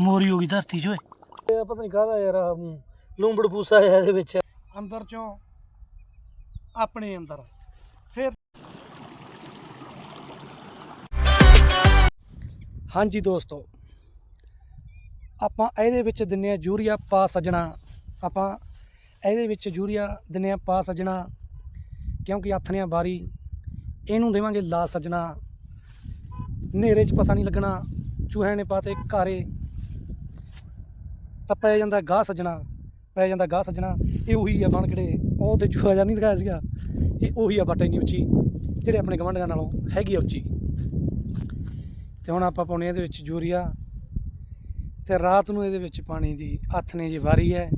ਮੋਰੀ ਹੋ ਗਈ ਧਰਤੀ 'ਚ ਓਏ। ਇਹ ਪਤਾ ਨਹੀਂ ਕਾਹਦਾ ਯਾਰ ਆਹ ਲੂੰਬੜ ਪੂਸਾ ਹੈ ਇਹਦੇ ਵਿੱਚ। ਅੰਦਰ ਚੋਂ ਆਪਣੇ ਅੰਦਰ। ਫਿਰ ਹਾਂਜੀ ਦੋਸਤੋ ਆਪਾਂ ਇਹਦੇ ਵਿੱਚ ਦਿੰਨੇ ਆ ਯੂਰੀਆ ਪਾ ਸਜਣਾ। ਆਪਾਂ ਇਹਦੇ ਵਿੱਚ ਯੂਰੀਆ ਦਿੰਨੇ ਆ ਪਾ ਸਜਣਾ ਕਿਉਂਕਿ ਆਥਣਿਆਂ ਬਾਰੀ ਇਹਨੂੰ ਦੇਵਾਂਗੇ ਲਾ ਸਜਣਾ। ਹਨੇਰੇ 'ਚ ਪਤਾ ਨਹੀਂ ਲੱਗਣਾ ਚੂਹਿਆਂ ਨੇ ਪਾਤੇ ਘਾਰੇ। ਤਾਂ ਪੈ ਜਾਂਦਾ ਗਾਹ ਸੱਜਣਾ, ਪੈ ਜਾਂਦਾ ਗਾਹ ਸੱਜਣਾ, ਇਹ ਉਹੀ ਆ ਬਣ ਕਿਹੜੇ, ਉਹ ਤੇ ਚੂਹਾ ਜਿਹਾ ਨਹੀਂ ਦਿਖਾਇਆ ਸੀਗਾ। ਇਹ ਉਹੀ ਆ ਬਟ ਇੰਨੀ ਉੱਚੀ ਜਿਹੜੇ ਆਪਣੇ ਗਵੰਡਾਂ ਨਾਲੋਂ ਹੈਗੀ ਆ ਉੱਚੀ। ਤੇ ਹੁਣ ਆਪਾਂ ਪਾਉਣੇ ਇਹਦੇ ਵਿੱਚ ਯੂਰੀਆ, ਤੇ ਰਾਤ ਨੂੰ ਇਹਦੇ ਵਿੱਚ ਪਾਣੀ ਦੀ ਹੱਥ ਨੇ ਜੇ ਵਾਰੀ ਹੈ,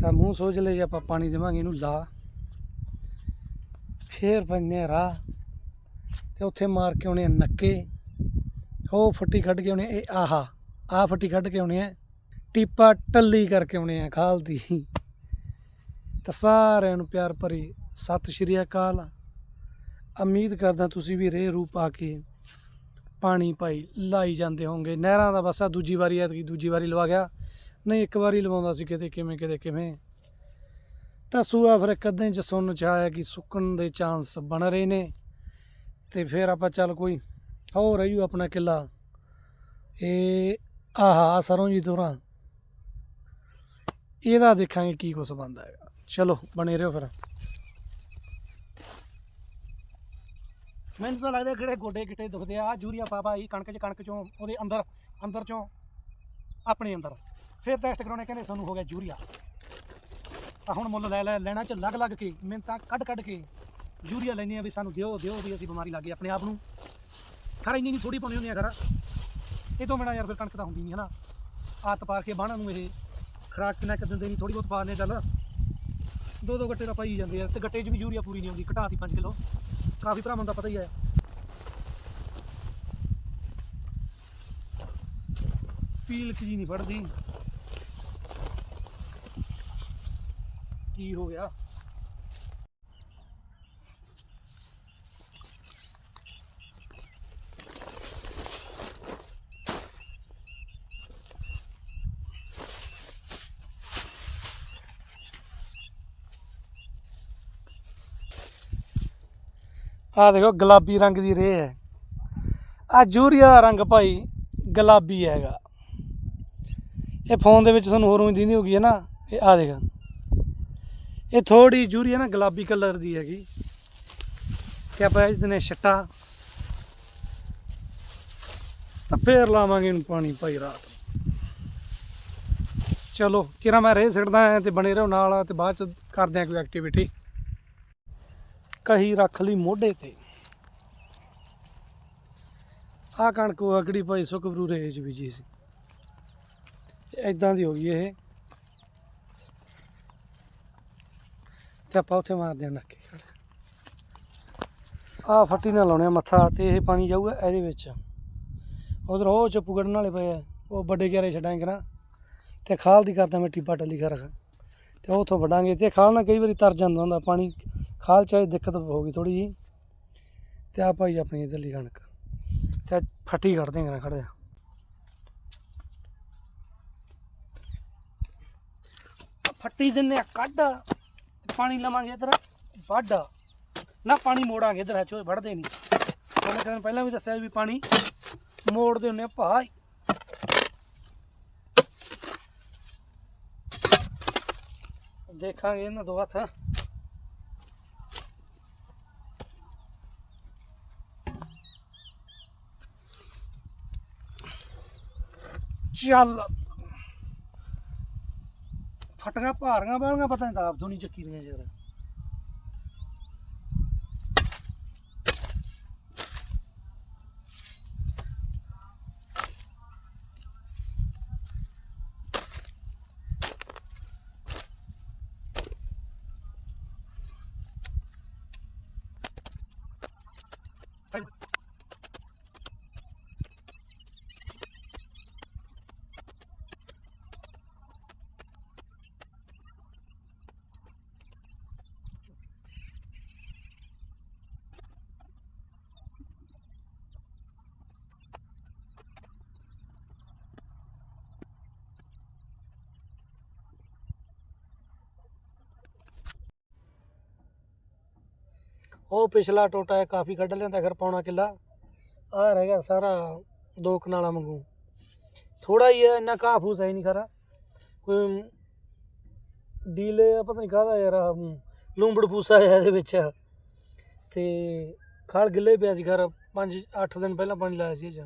ਤਾਂ ਮੂੰਹ ਸੋਚ ਲੈ ਜੇ ਆਪਾਂ ਪਾਣੀ ਦੇਵਾਂਗੇ ਇਹਨੂੰ ਲਾ। ਫੇਰ ਬੰਨੇ ਰਾਹ, ਤੇ ਉੱਥੇ ਮਾਰ ਕੇ ਆਉਣੇ ਨੱਕੇ। ਉਹ ਫੁੱਟੀ ਕੱਢ ਕੇ ਆਉਣੇ, ਇਹ ਆਹਾ। ਆ ਫੱਟੀ ਕੱਢ ਕੇ ਆਉਣੇ ਹੈ। ਟੀਪਾ ਟੱਲੀ ਕਰਕੇ ਆਉਣੇ ਹੈ ਖਾਲ ਦੀ। ਤਾਂ ਸਾਰਿਆਂ ਨੂੰ ਪਿਆਰ ਭਰੀ ਸਤਿ ਸ਼੍ਰੀ ਅਕਾਲ। ਉਮੀਦ ਕਰਦਾ ਤੁਸੀਂ ਵੀ ਰੇ ਰੂਪ ਆ ਕੇ ਪਾਣੀ ਪਾਈ ਲਾਈ ਜਾਂਦੇ ਹੋਵੋਗੇ। ਨਹਿਰਾਂ ਦਾ ਬਸ ਦੂਜੀ ਵਾਰੀ ਐਤਕੀ ਦੂਜੀ ਵਾਰੀ ਲਵਾ ਗਿਆ। ਨਹੀਂ, ਇੱਕ ਵਾਰੀ ਲਵਾਉਂਦਾ ਸੀ ਕਿਤੇ, ਕਿਵੇਂ ਕਿਤੇ, ਕਿਵੇਂ। ਤਾਂ ਸੂਆ ਫਿਰ ਕਦੇ ਚ ਸੁਣਨ ਚ ਆਇਆ ਕਿ ਸੁੱਕਣ ਦੇ ਚਾਂਸ ਬਣ ਰਹੇ ਨੇ। ਤੇ ਫਿਰ ਆਪਾਂ ਚੱਲ ਕੋਈ ਹੋ ਰਹੀ ਆਪਣਾ ਕਿੱਲਾ। ਇਹ ਆਹਾ ਸਰੋਂ ਜੀ ਤੋਰਾਂ ਇਹਦਾ ਦੇਖਾਂਗੇ ਕੀ ਕੁਛ ਬਣਦਾ ਹੈਗਾ। ਚਲੋ, ਬਣੇ ਰਹੋ ਫਿਰ। ਮੈਨੂੰ ਤਾਂ ਲੱਗਦਾ ਕਿਹੜੇ ਗੋਡੇ ਕਿੱਟੇ ਦੁਖਦੇ ਆ। ਆਹ ਯੂਰੀਆ ਪਾ ਹੀ ਕਣਕ 'ਚ, ਕਣਕ 'ਚੋਂ, ਉਹਦੇ ਅੰਦਰ ਅੰਦਰ 'ਚੋਂ, ਆਪਣੇ ਅੰਦਰ। ਫਿਰ ਟੈਸਟ ਕਰਾਉਣੇ, ਕਹਿੰਦੇ ਸਾਨੂੰ ਹੋ ਗਿਆ ਯੂਰੀਆ। ਤਾਂ ਹੁਣ ਮੁੱਲ ਲੈ ਲੈ, ਲੈਣਾ ਚ ਲੱਗ ਲੱਗ ਕੇ ਮਿਹਨਤਾਂ ਕੱਢ ਕੱਢ ਕੇ ਯੂਰੀਆ ਲੈਣੀ ਆ ਵੀ ਸਾਨੂੰ ਦਿਓ ਦਿਓ ਵੀ ਅਸੀਂ ਬਿਮਾਰੀ ਲੱਗ ਲੱਗੇ ਆਪਣੇ ਆਪ ਨੂੰ। ਖਰਾ ਇੰਨੀ ਨਹੀਂ ਥੋੜੀ ਪਾਉਣੀ ਹੁੰਦੀ ਆ ਖਰਾ। ਇਹ ਤੋਂ ਬਿਨਾਂ ਯਾਰ ਫਿਰ ਕਣਕ ਤਾਂ ਹੁੰਦੀ ਨਹੀਂ ਹਨਾ ਆਤ ਪਾ ਕੇ ਬਾਣਾ ਨੂੰ ਇਹ ਖਰਾਕ ਕਿੰਨਾ ਕੁ ਦਿੰਦੇ ਨਹੀਂ ਥੋੜੀ ਬਹੁਤ ਪਾ ਨੇ ਚੱਲ। ਦੋ ਦੋ ਗੱਟੇ ਤਾਂ ਪਾਈ ਜਾਂਦੇ ਆ ਤੇ ਗੱਟੇ 'ਚ ਵੀ ਯੂਰੀਆ ਪੂਰੀ ਨਹੀਂ ਆਉਂਦੀ, ਘਟਾਤੀ 5 ਕਿਲੋ। ਕਾਫੀ ਭਰਾਵਾਂ ਦਾ ਪਤਾ ਹੀ ਹੈ। ਪੀਲ ਕੀ ਨਹੀਂ ਫੜਦੀ ਕੀ ਹੋ ਗਿਆ? ਆ ਦੇਖੋ ਗੁਲਾਬੀ ਰੰਗ ਦੀ ਰੇਹ ਹੈ। ਆ ਜੂਰੀਆ ਦਾ ਰੰਗ ਭਾਈ ਗੁਲਾਬੀ ਹੈਗਾ। ਇਹ ਫੋਨ ਦੇ ਵਿੱਚ ਤੁਹਾਨੂੰ ਹੋਰ ਉਮੀਦ ਨਹੀਂ ਹੋਗੀ ਹੈ ਨਾ। ਇਹ ਆ ਦੇਖ। ਇਹ ਥੋੜੀ ਜੂਰੀਆ ਨਾ, ਗੁਲਾਬੀ ਕਲਰ ਦੀ ਹੈਗੀ। ਤੇ ਆਪਾਂ ਇਸ ਦਿਨੇ ਛੱਟਾ। ਤਾਂ ਫੇਰ ਲਾਵਾਂਗੇ ਇਹਨੂੰ ਪਾਣੀ ਭਾਈ ਰਾਤ ਚਲੋ, ਕਿਰਾ ਮੈਂ ਰੇ ਸਿੱਟਦਾ ਐ ਤੇ ਬਣੇ ਰਹੋ ਨਾਲ ਤੇ ਬਾਅਦ ਚ ਕਰਦੇ ਆ ਕੋਈ ਐਕਟੀਵਿਟੀ ਕਹੀ ਰੱਖ ਲਈ ਮੋਢੇ ਤੇ। ਆ ਕਣਕ ਉਹ ਅਗੜੀ ਭਾਈ ਸੁਖਬਰੂ ਰੇਜ ਬੀਜੀ ਸੀ। ਇਦਾਂ ਦੀ ਹੋ ਗਈ ਇਹ। ਤੇ ਆਪਾਂ ਉੱਥੇ ਮਾਰਦੇ ਆ ਨੱਕੇ ਆ ਫੱਟੀ ਨਾਲ ਲਾਉਣੇ ਆ ਮੱਥਾ ਤੇ ਇਹ ਪਾਣੀ ਜਾਊਗਾ ਇਹਦੇ ਵਿੱਚ। ਉਧਰ ਉਹ ਚੱਪੂ ਕੱਢਣ ਵਾਲੇ ਪਏ ਆ, ਉਹ ਵੱਡੇ ਕਿਆਰੇ ਛੱਡਾਂਗੇ ਨਾ। ਤੇ ਖਾਲ ਦੀ ਕਰਦਾ ਮਿੱਟੀ ਟੀਪਾ ਟੱਲੀ ਕਰ ਤੇ ਉਹ ਉੱਥੋਂ ਵੱਢਾਂਗੇ। ਤੇ ਖਾਲ ਨਾਲ ਕਈ ਵਾਰੀ ਤਰ ਜਾਂਦਾ ਹੁੰਦਾ ਪਾਣੀ। ਖਾਲ ਚਾਹੇ ਦਿੱਕਤ ਹੋ ਗਈ ਥੋੜੀ ਜੀ ਤੇ ਆ ਭਾਈ ਆਪਣੀ ਇਧਰਲੀ ਕਣਕ। ਤੇ ਫੱਟੀ ਕੱਢ ਦੇਂਗੇ ਨਾ ਖੜੇ ਫੱਟੀ ਦਿੰਨੇ ਆ ਕੱਢ। ਪਾਣੀ ਲਵਾਂਗੇ ਇਧਰ, ਵੱਢ। ਨਾ ਪਾਣੀ ਮੋੜਾਂਗੇ ਇਧਰ ਚੋ ਵੱਢਦੇ ਨਹੀਂ। ਉਹਨੇ ਕਹਿੰਦੇ ਪਹਿਲਾਂ ਵੀ ਦੱਸਿਆ ਵੀ ਪਾਣੀ ਮੋੜਦੇ ਹੁੰਨੇ ਆ ਭਾਈ। ਦੇਖਾਂਗੇ ਇਹਨਾਂ ਦੋ ਹੱਥ। ਚੱਲ। ਫਟੀਆਂ ਭਾਰੀਆਂ ਬਾਲੀਆਂ ਪਤਾ ਨਹੀਂ ਤਾਂ ਆਪ ਤੋਂ ਨਹੀਂ ਚੱਕੀ ਦੀਆਂ ਯਾਰ ਉਹ ਪਿਛਲਾ ਟੋਟਾ ਹੈ ਕਾਫੀ ਕੱਢ ਲਿਆਂਦਾ ਖਰ ਪੌਣਾ ਕਿੱਲਾ। ਆ ਰਹਿ ਗਿਆ ਸਾਰਾ ਦੋ ਕਨਾਲਾਂ ਵਾਂਗੂ। ਥੋੜਾ ਹੀ ਹੈ, ਇੰਨਾ ਘਾਹ ਫੂਸ ਹੈ ਨਹੀਂ ਖਰਾ। ਕੋਈ ਡੀਲੇ ਪਤਾ ਨਹੀਂ ਕਾਹਦਾ ਯਾਰ ਲੂੰਬੜ ਫੂਸਾ ਹੈ ਇਹਦੇ ਵਿੱਚ। ਤੇ ਖਾਲ ਗਿੱਲੇ ਪਿਆ ਸੀ ਖਰ 5 8 ਦਿਨ ਪਹਿਲਾਂ ਪਾਣੀ ਲਾਇਆ ਸੀ ਇਹ 'ਚ।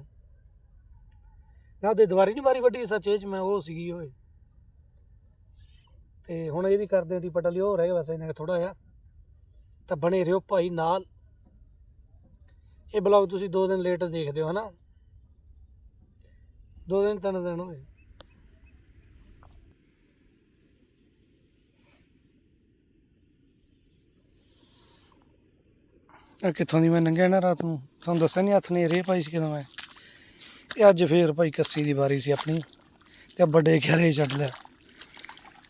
ਨਾ ਉਹਦੇ ਦੁਬਾਰੀ ਨਹੀਂ ਮਾਰੀ ਵੱਡੀ ਸੱਚ ਇਹ 'ਚ ਮੈਂ, ਉਹ ਸੀਗੀ ਓਏ। ਤੇ ਹੁਣ ਇਹਦੀ ਕਰਦੇ ਟੀ ਪਟਲੀ ਉਹ ਰਹਿ ਗਿਆ ਵੈਸੇ ਇਹਨਾਂ ਥੋੜਾ ਜਿਹਾ। ਤਾਂ ਬਣੇ ਰਹੋ ਭਾਈ ਨਾਲ। ਇਹ ਬਲੌਗ ਤੁਸੀਂ 2 ਦਿਨ ਲੇਟ ਦੇਖਦੇ ਹੋ, ਹਨਾ? 2 ਦਿਨ, ਤਿੰਨ ਦਿਨ ਹੋਏ। ਆ ਕਿੱਥੋਂ ਦੀ ਮੈਂ ਲੰਘਿਆ ਨਾ ਰਾਤ ਨੂੰ? ਤੁਹਾਨੂੰ ਦੱਸਿਆ ਨਹੀਂ ਹੱਥ ਨੇ ਰੇ ਪਾਈ ਸੀ ਕਿਦੋਂ ਮੈਂ? ਇਹ ਅੱਜ ਫੇਰ ਭਾਈ ਕੱਸੀ ਦੀ ਵਾਰੀ ਸੀ ਆਪਣੀ, ਤੇ ਵੱਡੇ ਘਰੇ ਛੱਡ ਲਿਆ।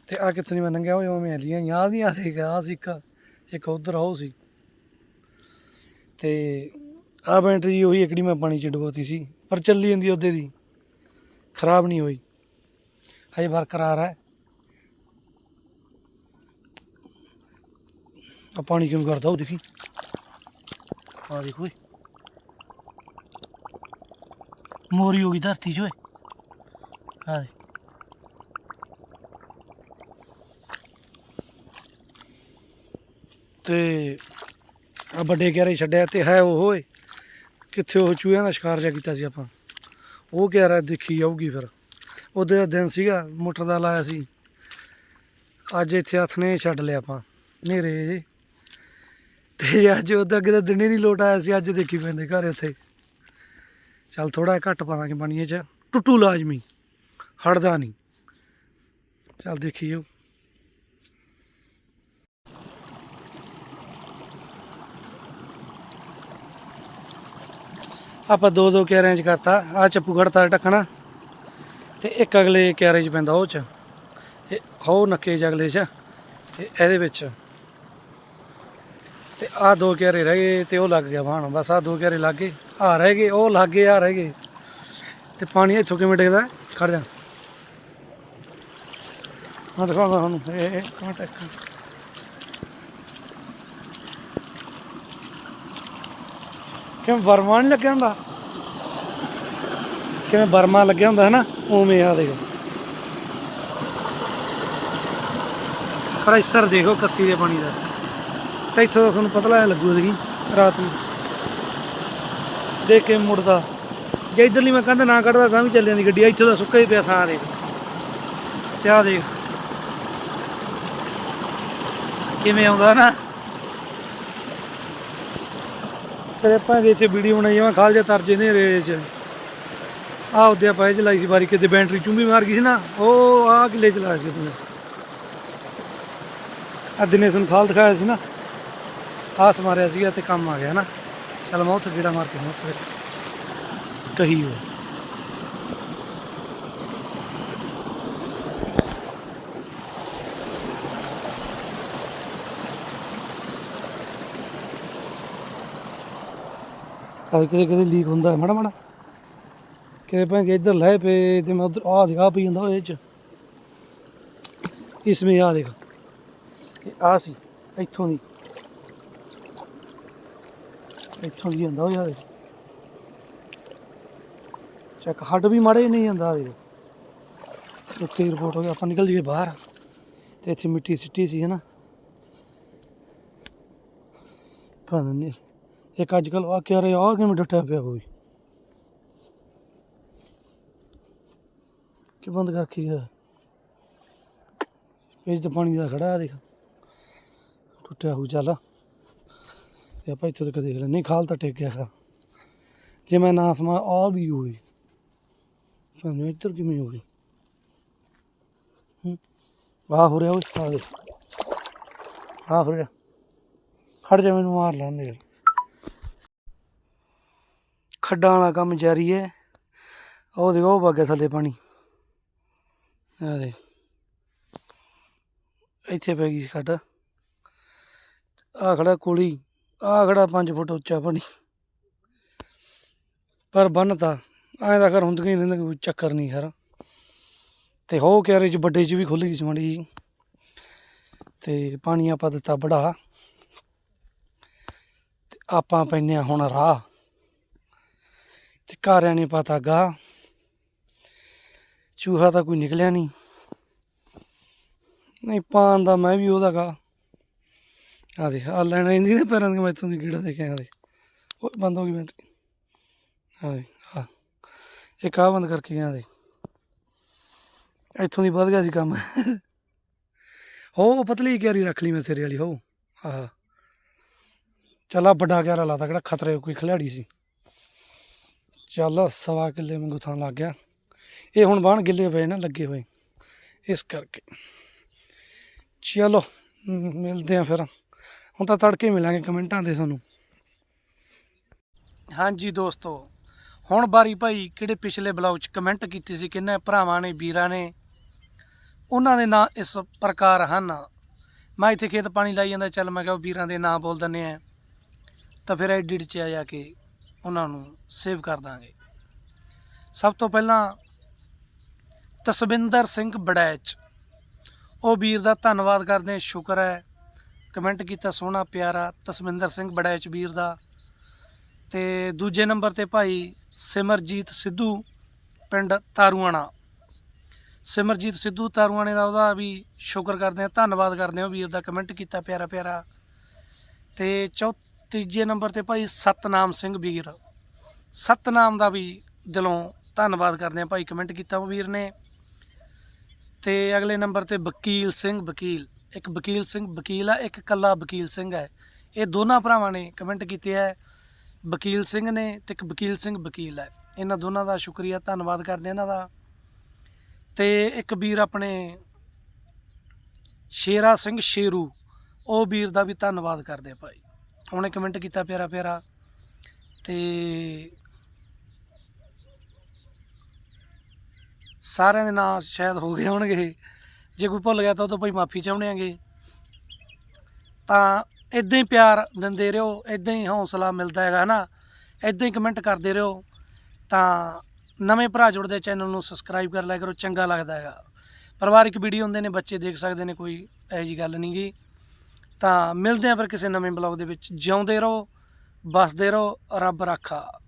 ਤੇ ਆ ਕਿੱਥੋਂ ਦੀ ਮੈਂ ਲੰਘਿਆ ਉਹ ਮੈਂ ਲੀਆਂ ਯਾਦ ਨਹੀਂ ਆ ਸੀ ਆ ਸੀ ਇੱਕ ਇੱਕ ਉਧਰ ਉਹ ਸੀ। ਤੇ ਆ ਬੈਟਰੀ ਉਹੀ ਇਕੜੀ ਮੈਂ ਪਾਣੀ ਚ ਡੁਬੋਤੀ ਸੀ, ਪਰ ਚੱਲੀ ਜਾਂਦੀ ਉਹਦੇ ਦੀ। ਖਰਾਬ ਨਹੀਂ ਹੋਈ। ਹਜੇ ਬਰਕਰਾਰ ਹੈ। ਆ ਪਾਣੀ ਕਿਉਂ ਕਰਦਾ ਉਹ ਦੇਖੀ। ਆ ਦੇਖੋ ਓਏ ਮੋਰੀ ਹੋ ਗਈ ਧਰਤੀ 'ਚ ਓਏ। ਆ ਦੇ ਤੇ ਆ ਵੱਡੇ ਕਿਆਰੇ ਛੱਡਿਆ ਤੇ ਹੈ ਉਹ ਓਏ, ਕਿੱਥੇ ਉਹ ਚੂਹਿਆਂ ਦਾ ਸ਼ਿਕਾਰ ਜਿਹਾ ਕੀਤਾ ਸੀ ਆਪਾਂ। ਉਹ ਕਿਆਰਾ ਦੇਖੀ ਜਾਊਗੀ ਫਿਰ। ਉਹਦੇ ਦਾ ਦਿਨ ਸੀਗਾ, ਮੋਟਰ ਦਾ ਲਾਇਆ ਸੀ। ਅੱਜ ਇੱਥੇ ਹੱਥ ਨੇ ਛੱਡ ਲਿਆ ਆਪਾਂ ਨੇਰੇ ਜੇ ਤੇ ਅੱਜ ਉਹਦਾ ਅੱਗੇ ਦਾ ਦਿਨ ਹੀ ਨਹੀਂ ਲੋਟ ਆਇਆ ਸੀ, ਅੱਜ ਦੇਖੀ ਪੈਂਦੇ ਘਰ ਉੱਥੇ। ਚੱਲ ਥੋੜਾ ਘੱਟ ਪਾ ਦਾਂਗੇ ਪਾਣੀਏ ਚ। ਟੁੱਟੂ ਲਾਜ਼ਮੀ, ਹਟਦਾ ਨਹੀਂ। ਚੱਲ ਦੇਖੀ ਆਪਾਂ ਦੋ ਦੋ ਕਿਆਰਿਆਂ ਕਰਤਾ ਆ ਚੱਪੂ ਖੜਤਾ ਢੱਕਣਾ ਤੇ ਇੱਕ ਅਗਲੇ ਕਿਆਰੇ 'ਚ ਪੈਂਦਾ ਉਹ 'ਚ। ਇਹ ਹੋ ਨੱਕੇ 'ਚ ਅਗਲੇ 'ਚ ਤੇ ਇਹਦੇ ਵਿੱਚ। ਤੇ ਆ ਦੋ ਕਿਆਰੇ ਰਹਿ ਗਏ ਤੇ ਉਹ ਲੱਗ ਗਿਆ ਵਾਹਣ, ਬਸ ਆ ਦੋ ਕਿਆਰੇ ਲੱਗ ਗਏ। ਆ ਰਹਿ ਗਏ, ਉਹ ਲੱਗ ਗਏ ਆ ਰਹਿ ਗਏ। ਤੇ ਪਾਣੀ ਇੱਥੋਂ ਕਿਵੇਂ ਡਿੱਗਦਾ? ਖੜ ਜਾ। ਹਾਂ ਦਿਖਾਉਂਦਾ ਤੁਹਾਨੂੰ, ਇਹ ਇਹ ਕਹਾਂ ਟੱਕ ਕਿਵੇਂ ਬਰਮਾ ਨਹੀਂ ਲੱਗਿਆ ਹੁੰਦਾ? ਕਿਵੇਂ ਵਰਮਾ ਲੱਗਿਆ ਹੁੰਦਾ ਹੈ ਨਾ ਉਵੇਂ ਆ ਦੇਖੋ। ਪ੍ਰੈਸ਼ਰ ਦੇਖੋ ਕੱਸੀ ਦੇ ਪਾਣੀ ਦਾ। ਤੇ ਇੱਥੋਂ ਤੁਹਾਨੂੰ ਪਤਾ ਲੱਗ ਲੱਗੂ ਸੀਗੀ ਰਾਤ ਨੂੰ। ਦੇਖ ਕੇ ਮੁੜਦਾ। ਜੇ ਇਧਰਲੀ ਮੈਂ ਕੰਧ ਨਾ ਕੱਢਦਾ ਤਾਂ ਵੀ ਚੱਲ ਜਾਂਦੀ ਗੱਡੀ, ਇੱਥੋਂ ਦਾ ਸੁੱਕਾ ਹੀ ਪਿਆ ਥਾਂ ਦੇਖ। ਤੇ ਆ ਦੇਖ। ਕਿਵੇਂ ਆਉਂਦਾ ਨਾ? ਫਿਰ ਆਪਾਂ ਇੱਥੇ ਵੀਡੀਓ ਬਣਾਈ ਜਾਵਾਂ, ਖਾਲ ਜਾ ਤਰਜੇ ਨੇ ਰੇਚ ਆ ਉਹਦੇ ਆਪਾਂ ਇਹ ਚਲਾਈ ਸੀ ਵਾਰੀ ਕਿਤੇ ਬੈਟਰੀ ਚੁੰਬੀ ਮਾਰ ਗਈ ਸੀ ਨਾ, ਉਹ ਆ ਕਿਲੇ ਚਲਾਇਆ ਸੀ ਆਪਣੇ। ਆ ਦਿਨੇਸ਼ ਨੂੰ ਖਾਲ ਦਿਖਾਇਆ ਸੀ ਨਾ ਆਸ ਮਾਰਿਆ ਸੀਗਾ ਤੇ ਕੰਮ ਆ ਗਿਆ ਨਾ। ਚਲ ਮੈਂ ਉੱਥੇ ਗੇੜਾ ਮਾਰ ਕੇ ਆਉਣਾ ਉੱਥੇ। ਕਹੀ ਹੋ ਕਦੇ ਕਿਤੇ ਕਿਤੇ ਲੀਕ ਹੁੰਦਾ ਮਾੜਾ ਮਾੜਾ। ਕਿਤੇ ਭਾਂ ਇੱਧਰ ਲੈ ਪਏ ਤੇ ਮੈਂ ਉਧਰ ਆ ਦਿਖਾ ਪਈ ਜਾਂਦਾ ਉਹ ਇਹ ਚ। ਇਸ ਵਿੱਚ ਆ ਦੇਖ। ਇਹ ਆ ਸੀ, ਇੱਥੋਂ ਦੀ। ਇੱਥੋਂ ਦੀ ਜਾਂਦਾ ਉਹ ਯਾਰ ਚੈੱਕ, ਹੱਡ ਵੀ ਮਾੜੇ ਨਹੀਂ ਜਾਂਦਾ ਆ ਓਕੇ ਰਿਪੋਰਟ ਹੋ ਗਿਆ, ਆਪਾਂ ਨਿਕਲ ਜੀਏ ਬਾਹਰ। ਤੇ ਇੱਥੇ ਮਿੱਟੀ ਸਿੱਟੀ ਸੀ, ਹਨਾ। ਪਤਾ ਨਹੀਂ ਇੱਕ ਅੱਜ ਕੱਲ ਆ ਕਿਆ ਰਿਹਾ ਆ ਕਿਵੇਂ ਡਟਿਆ ਪਿਆ ਕੋਈ ਕਿ ਬੰਦ ਕਰ ਰੱਖੀ ਗਿਆ ਇਹ ਤਾਂ ਪਾਣੀ ਦਾ ਖੜਾ ਆ ਦੇਖ ਟੁੱਟਿਆ ਹੋ ਚੱਲ ਤੇ ਆਪਾਂ ਇੱਥੇ ਤੱਕ ਦੇਖ ਲੈ ਨਹੀਂ ਖਾਲ ਤਾਂ ਟਿਕ ਗਿਆ ਖਾ ਜੇ ਮੈਂ ਨਾ ਸਮਾ ਆ ਵੀ ਹੋਈ ਸਾਨੂੰ ਇੱਧਰ ਕਿਵੇਂ ਹੋ ਗਈ ਹੂੰ ਆ ਹੋ ਰਿਹਾ ਉਹ ਆ ਦੇ ਆ ਹੋ ਰਿਹਾ ਖੜ ਜਾ ਮੈਨੂੰ ਮਾਰ ਲੈਣ ਦੇ ਖੱਡਾਂ ਵਾਲਾ ਕੰਮ ਜਾਰੀ ਹੈ। ਉਹ ਦੇਖੋ, ਉਹ ਵਗਿਆ ਥੱਲੇ ਪਾਣੀ। ਆ ਦੇ ਇੱਥੇ ਪੈ ਗਈ ਸੀ ਖੱਡ। ਆ ਖੜਾ ਕੋਲੀ। ਆ ਖੜਾ 5 ਫੁੱਟ ਉੱਚਾ ਪਾਣੀ। ਪਰ ਬੰਨਤਾ, ਐਂ ਦਾ ਘਰ ਹੁੰਦੀਆਂ ਹੀ ਕੋਈ ਚੱਕਰ ਨਹੀਂ ਖਰ। ਤੇ ਹੋ ਕਿਆਰੇ ਚ ਵੱਡੇ ਚ ਵੀ ਖੁੱਲ ਗਈ ਸੀ ਮਾੜੀ ਜੀ ਤੇ ਪਾਣੀ ਆਪਾਂ ਦਿੱਤਾ ਬੜਾ। ਆਪਾਂ ਪੈਨੇ ਆ ਹੁਣ ਰਾਹ। ਤੇ ਘਰਿਆਂ ਨੇ ਪਾਤਾ ਗਾ ਚੂਹਾ ਤਾਂ ਕੋਈ ਨਿਕਲਿਆ ਨਹੀਂ। ਨਹੀਂ ਪਾਣ ਦਾ ਮੈਂ ਵੀ ਉਹਦਾ ਗਾ। ਆ ਦੇ ਆ ਲੈਣਾ ਇੰਦੀ ਦੇ ਪੈਰਾਂ ਦੇ ਮੈਂ ਇੱਥੋਂ ਦੀ ਕੀੜਾ ਕੇ ਆ ਦੇ ਉਹ ਬੰਦ ਹੋ ਗਈ ਮਿੰਟ ਆ ਦੇ ਆ ਇੱਕ ਆ ਬੰਦ ਕਰਕੇ ਗਿਆ ਦੇ ਇੱਥੋਂ ਦੀ ਵੱਧ ਗਿਆ ਸੀ ਕੰਮ। ਹੋ ਪਤਲੀ ਕਿਆਰੀ ਰੱਖ ਲਈ ਮੈਂ ਸਿਰੇ ਵਾਲੀ, ਹੋ। ਆਹ। ਚੱਲ ਵੱਡਾ ਕਿਆਰਾ ਲਾਤਾ, ਕਿਹੜਾ ਖਤਰੇ, ਕੋਈ ਖਿਲਾੜੀ ਸੀ। ਚੱਲ ਸਵਾ ਕਿੱਲੇ ਵਾਂਗੂ ਥਾਂ ਲੱਗ ਗਿਆ। ਇਹ ਹੁਣ ਬਾਣ ਗਿੱਲੇ ਪਏ ਨਾ, ਲੱਗੇ ਹੋਏ। ਇਸ ਕਰਕੇ। ਚਲੋ ਮਿਲਦੇ ਆ ਫਿਰ। ਹੁਣ ਤਾਂ ਤੜਕੇ ਮਿਲਾਂਗੇ ਕਮੈਂਟਾਂ ਦੇ ਤੁਹਾਨੂੰ। ਹਾਂਜੀ ਦੋਸਤੋ, ਹੁਣ ਬਾਰੀ ਭਾਈ ਕਿਹੜੇ ਪਿਛਲੇ ਬਲੌਗ 'ਚ ਕਮੈਂਟ ਕੀਤੀ ਸੀ, ਕਿੰਨੇ ਭਰਾਵਾਂ ਨੇ, ਵੀਰਾਂ ਨੇ? ਉਹਨਾਂ ਦੇ ਨਾਂ ਇਸ ਪ੍ਰਕਾਰ ਹਨ। ਮੈਂ ਇੱਥੇ ਖੇਤ ਪਾਣੀ ਲਾਈ ਜਾਂਦਾ, ਚੱਲ ਮੈਂ ਕਿਹਾ ਵੀਰਾਂ ਦੇ ਨਾਂ ਬੋਲ ਦਿੰਦੇ ਆ। ਤਾਂ ਫਿਰ ਐਡਿਟ 'ਚ ਆ ਜਾ ਕੇ। ਉਹਨਾਂ ਨੂੰ ਸੇਵ ਕਰ ਦਾਂਗੇ। ਸਭ ਤੋਂ ਪਹਿਲਾਂ ਤਸਵਿੰਦਰ ਸਿੰਘ ਬੜੈਚ, ਉਹ ਵੀਰ ਦਾ ਧੰਨਵਾਦ ਕਰਦੇ ਹਾਂ, ਸ਼ੁਕਰ ਹੈ। ਕਮੈਂਟ ਕੀਤਾ, ਸੋਹਣਾ ਪਿਆਰਾ ਤਸਵਿੰਦਰ ਸਿੰਘ ਬੜੈਚ ਵੀਰ ਦਾ। ਤੇ ਦੂਜੇ ਨੰਬਰ ਤੇ ਭਾਈ ਸਿਮਰਜੀਤ ਸਿੱਧੂ, ਪਿੰਡ ਤਾਰੂਆਣਾ। ਸਿਮਰਜੀਤ ਸਿੱਧੂ ਤਾਰੂਆਣੇ ਦਾ ਉਹਦਾ ਵੀ ਸ਼ੁਕਰ ਕਰਦੇ ਹਾਂ, ਧੰਨਵਾਦ ਕਰਦੇ ਹਾਂ, ਉਹ ਵੀਰ ਦਾ ਕਮੈਂਟ ਕੀਤਾ, ਪਿਆਰਾ ਪਿਆਰਾ। ਤੇ ਚੌ ਤੀਜੇ ਨੰਬਰ ਤੇ ਭਾਈ ਸਤਨਾਮ ਸਿੰਘ ਵੀਰ। ਸਤਨਾਮ ਦਾ ਵੀ ਦਿਲੋਂ ਧੰਨਵਾਦ ਕਰਦੇ ਹਾਂ ਭਾਈ ਕਮੈਂਟ ਕੀਤਾ ਉਹ ਵੀਰ ਨੇ। ਤੇ ਅਗਲੇ ਨੰਬਰ ਤੇ ਵਕੀਲ ਸਿੰਘ ਵਕੀਲ। ਇੱਕ ਵਕੀਲ ਸਿੰਘ ਵਕੀਲ ਆ, ਇੱਕ ਕੱਲਾ ਵਕੀਲ ਸਿੰਘ ਹੈ। ਇਹ ਦੋਨਾਂ ਭਰਾਵਾਂ ਨੇ ਕਮੈਂਟ ਕੀਤੇ ਹੈ ਵਕੀਲ ਸਿੰਘ ਨੇ ਤੇ ਇੱਕ ਵਕੀਲ ਸਿੰਘ ਵਕੀਲ ਹੈ। ਇਹਨਾਂ ਦੋਨਾਂ ਦਾ ਸ਼ੁਕਰੀਆ, ਧੰਨਵਾਦ ਕਰਦੇ ਇਹਨਾਂ ਦਾ। ਤੇ ਇੱਕ ਵੀਰ ਆਪਣੇ ਸ਼ੇਰਾ ਸਿੰਘ ਸ਼ੇਰੂ, ਉਹ ਵੀਰ ਦਾ ਵੀ ਧੰਨਵਾਦ ਕਰਦੇ ਆ ਭਾਈ। ਉਹਨੇ ਕਮੈਂਟ ਕੀਤਾ ਪਿਆਰਾ ਪਿਆਰਾ। ਤੇ ਸਾਰਿਆਂ ਦੇ ਨਾਂ ਸ਼ਾਇਦ ਹੋ ਗਏ ਹੋਣਗੇ। ਜੇ ਕੋਈ ਭੁੱਲ ਗਿਆ ਤਾਂ ਉਹ ਤੋਂ ਭਾਈ ਮਾਫੀ ਚਾਹੁੰਦੇ ਆਂਗੇ। ਤਾਂ ਇਦਾਂ ਹੀ ਪਿਆਰ ਦਿੰਦੇ ਰਹੋ ਇਦਾਂ ਹੀ ਹੌਸਲਾ ਮਿਲਦਾ ਹੈਗਾ ਨਾ ਇਦਾਂ ਹੀ ਕਮੈਂਟ ਕਰਦੇ ਰਹੋ। ਤਾਂ ਨਵੇਂ ਭਰਾ ਜੁੜਦੇ ਚੈਨਲ ਨੂੰ ਸਬਸਕ੍ਰਾਈਬ ਕਰ ਲਿਆ ਕਰੋ, ਚੰਗਾ ਲੱਗਦਾ ਹੈਗਾ। ਪਰਿਵਾਰਿਕ ਵੀਡੀਓ ਹੁੰਦੇ ਨੇ, ਬੱਚੇ ਦੇਖ ਸਕਦੇ ਨੇ, ਕੋਈ ਇਹੋ ਜੀ ਗੱਲ ਨਹੀਂ ਗੀ ਤਾਂ ਮਿਲਦੇ ਆਂ ਫਿਰ ਕਿਸੇ ਨਵੇਂ ਬਲੌਗ ਦੇ ਵਿੱਚ। ਜਿਉਂਦੇ ਰਹੋ ਬਸਦੇ ਰਹੋ, ਰੱਬ ਰਾਖਾ।